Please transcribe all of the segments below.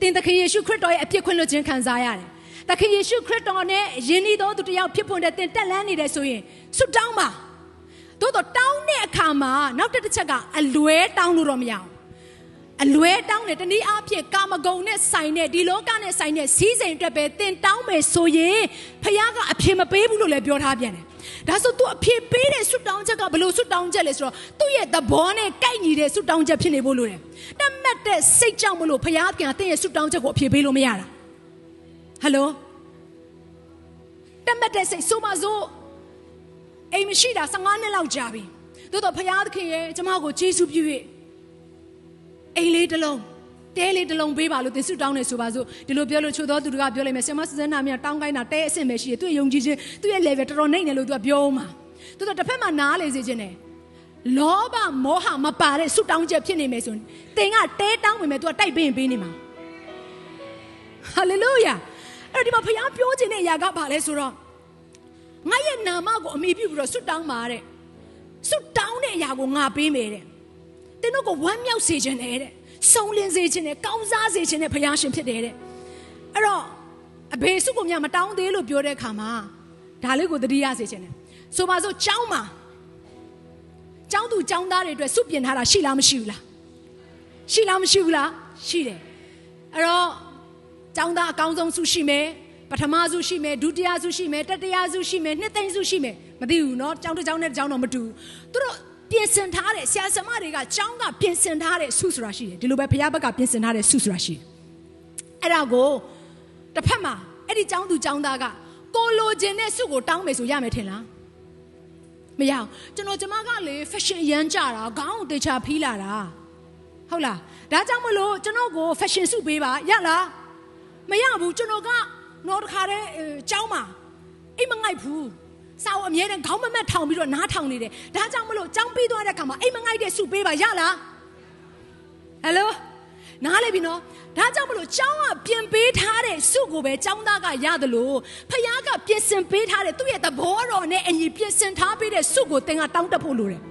သင်သခင်ယေရှုခရစ်တော်ရဲ့အပြစ်ခွင့်လွှတ်ခြင်းခံစားရတယ်သခင်ယေရှုခရစ်တော်နဲ့ယဉ်ဤသောသူတစ်ယောက်ဖြစ်ဖွယ်တဲ့သင်တက်လန်းနေတယ်ဆိုရင်ဆုတောင်းပါသို့တော့တောင်းတဲ့အခါမှာနောက်တစ်တစ်ချက်ကအလွဲတောင်းလို့တော့မရအောင်အလွဲတောင်းတယ်တနည်းအားဖြင့်ကာမဂုဏ်နဲ့ဆိုင်တဲ့ဒီလောကနဲ့ဆိုင်တဲ့စီးစိမ်အတွက်ပဲသင်တောင်းမယ်ဆိုရင်ဖခင်ကအပြစ်မပေးဘူးလို့လည်းပြောထားပြန်တယ် ဒါဆို तू အဖြစ်ပေးတဲ့ဆွတောင်းချက်ကဘယ်လိုဆွတောင်းချက်လဲဆိုတော့သူ့ရဲ့သဘောနဲ့ကိုက်ညီတဲ့ဆွတောင်းချက်ဖြစ်နေဖို့လိုတယ်။တတ်မှတ်တဲ့စိတ်ကြောင့်မလို့ဖခင်ကသင်ရဲ့ဆွတောင်းချက်ကိုအဖြစ်ပေးလို့မရတာ။ဟယ်လိုတတ်မှတ်တဲ့စိတ်ဆိုပါစို့အိမ်မရှိတာ15နှစ်လောက်ကြာပြီ။သို့တော့ဖခင်သခင်ရဲ့ကျမကိုယေရှုပြု၍အိမ်လေးတစ်လုံး တဲလေးတစ်လုံးပေးပါလို့သင်ဆုတောင်းနေဆိုပါစို့ဒီလိုပြောလို့ချို့သောသူတွေကပြောလိုက်မယ်ဆရာမစစနာမြတောင်းခိုင်းတာတဲအဆင့်ပဲရှိတယ်သူ့ရဲ့ယုံကြည်ခြင်းသူ့ရဲ့ level တော်တော်နှိမ့်တယ်လို့သူကပြောမှာသူတို့တစ်ဖက်မှာနားလေစေခြင်းတယ်လောဘမောဟမပါတဲ့ဆုတောင်းချက်ဖြစ်နေမယ်ဆိုရင်သင်ကတဲတောင်းဝင်မယ်သူကတိုက်ပေးရင်ပေးနေမှာဟာလေလုယာအဲ့ဒီမှာဖခင်ပြောခြင်းတဲ့အရာကဘာလဲဆိုတော့ငါရဲ့နာမကိုအမိပြုပြီးတော့ဆုတောင်းပါတဲ့ဆုတောင်းတဲ့အရာကိုငါပေးမယ်တဲ့သင်တို့ကိုဝမ်းမြောက်စေခြင်းနဲ့တဲ့ ဆုံးလင်းစေခြင်းနဲ့ကောင်းစားစေခြင်းနဲ့ဘုရားရှင်ဖြစ်တယ်တဲ့အဲ့တော့အဘေစုကိုမြမတောင်းသေးလို့ပြောတဲ့အခါမှာဒါလေးကိုသတိရစေခြင်းနဲ့ဆိုပါစို့ကျောင်းမှာကျောင်းသူကျောင်းသားတွေအတွက်စုပြင်ထားတာရှိလားမရှိဘူးလားရှိလားမရှိဘူးလားရှိတယ်အဲ့တော့ကျောင်းသားအကောင်းဆုံးစုရှိမယ်ပထမစုရှိမယ်ဒုတိယစုရှိမယ်တတိယစုရှိမယ်နှစ်သိန်းစုရှိမယ်မသိဘူးเนาะကျောင်းတစ်ကျောင်းနဲ့တစ်ကျောင်းတော့မတူဘူးသူတို့ 变身他的，像什么的个，讲个变身他的叔叔那些，第六百八十八个变身他的叔叔那些。哎，大哥，这怕吗？哎，你讲都讲到个，高老街那是个，咱们没说也没听啦。没有，就那怎么搞哩？时尚衣裳穿啊，高档的穿皮啦啦。好啦，那怎么喽？就那个时尚书皮吧，呀啦，没有，不就那个，弄个他的呃，讲嘛，一毛爱铺。 စာအုပ်အမြဲတမ်းခေါင်းမမက်ထောင်ပြီးတော့နားထောင်နေတယ်ဒါကြောင့်မလို့ကျောင်းပြီးသွားတဲ့အခါမှာအိမ်မငိုက်တဲ့စုပေးပါရလားဟယ်လိုနားလေပြီနော်ဒါကြောင့်မလို့ကျောင်းကပြင်ပေးထားတဲ့စုကိုပဲကျောင်းသားကရတယ်လို့ဖခင်ကပြင်ဆင်ပေးထားတဲ့သူ့ရဲ့သဘောတော်နဲ့အညီပြင်ဆင်ထားပေးတဲ့စုကိုသင်ကတောင်းတဖို့လိုတယ်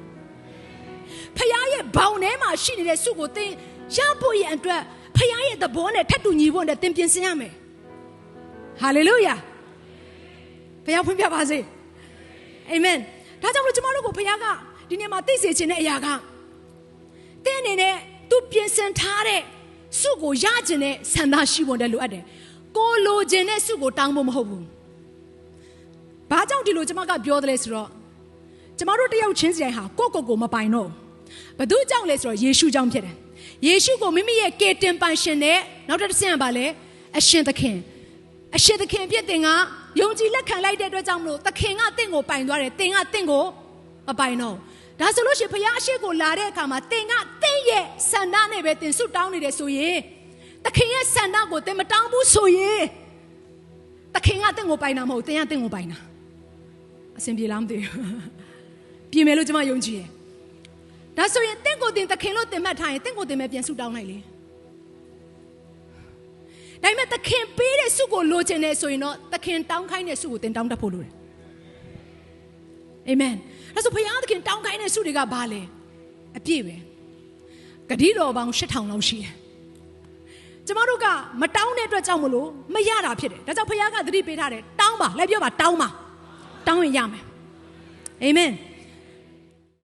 ဖခင်ရဲ့ဘောင်ထဲမှာရှိနေတဲ့စုကိုသင်ရဖို့ရဲ့အတွက်ဖခင်ရဲ့သဘောနဲ့ထပ်တူညီဖို့နဲ့သင်ပြင်ဆင်ရမယ်ဟာလေလုယာဘုရားဖွင့်ပြပါစေ အာမင်ဒါကြောင့်မလို့ကျမတို့ကိုဘုရားကဒီနေ့မှာသိစေခြင်းတဲ့အရာကတင်းအနေနဲ့သူပြင်ဆင်ထားတဲ့စုကိုရခြင်းနဲ့ဆန္ဒရှိဖို့တည်းလိုအပ်တယ်ကိုလိုခြင်းနဲ့စုကိုတောင်းဖို့မဟုတ်ဘူးဘာကြောင့်ဒီလိုကျမကပြောတယ်လဲဆိုတော့ကျမတို့တယောက်ချင်းစီတိုင်းဟာကိုယ့်ကိုယ်ကိုမပိုင်တော့ဘသူကြောင့်လဲဆိုတော့ယေရှုကြောင့်ဖြစ်တယ်ယေရှုကိုမိမိရဲ့ကေတင်ပိုင်ရှင်နဲ့နောက်တစ်ဆင့်ကပါလဲအရှင်သခင်အရှင်သခင်ဖြစ်တဲ့က ယုံကြည်လက်ခံလိုက်တဲ့အတွက်ကြောင့်မလို့သခင်ကတင့်ကိုပိုင်သွားတယ်တင်ကတင့်ကိုမပိုင်တော့ဒါဆိုလို့ရှိရင်ဘုရားအရှိကိုလာတဲ့အခါမှာတင်ကတင့်ရဲ့ဆန္ဒနဲ့ပဲတင်ဆုတောင်းနေတယ်ဆိုရင်သခင်ရဲ့ဆန္ဒကိုတင်မတောင်းဘူးဆိုရင်သခင်ကတင့်ကိုပိုင်တာမဟုတ်တင်ကတင့်ကိုပိုင်တာအဆင်ပြေလားမသိဘူးပြင်မယ်လို့ကျွန်မယုံကြည်တယ်ဒါဆိုရင်တင့်ကိုတင်သခင်လို့တင်မှတ်ထားရင်တင့်ကိုတင်မဲ့ပြန်ဆုတောင်းလိုက်လေ ဒါပေမဲ့သခင်ပေးတဲ့ဆုကိုလိုချင်တယ်ဆိုရင်တော့သခင်တောင်းခိုင်းတဲ့ဆုကိုတင်တောင်းတတ်ဖို့လိုတယ်အာမင်ဒါဆိုဘုရားသခင်တောင်းခိုင်းတဲ့ဆုတွေကဘာလဲအပြည့်ပဲဂတိတော်ပေါင်း8000လောက်ရှိတယ်ကျမတို့ကမတောင်းတဲ့အတွက်ကြောင့်မလို့မရတာဖြစ်တယ်ဒါကြောင့်ဘုရားကသတိပေးထားတယ်တောင်းပါလိုက်ပြောပါတောင်းပါတောင်းရင်ရမယ်အာမင်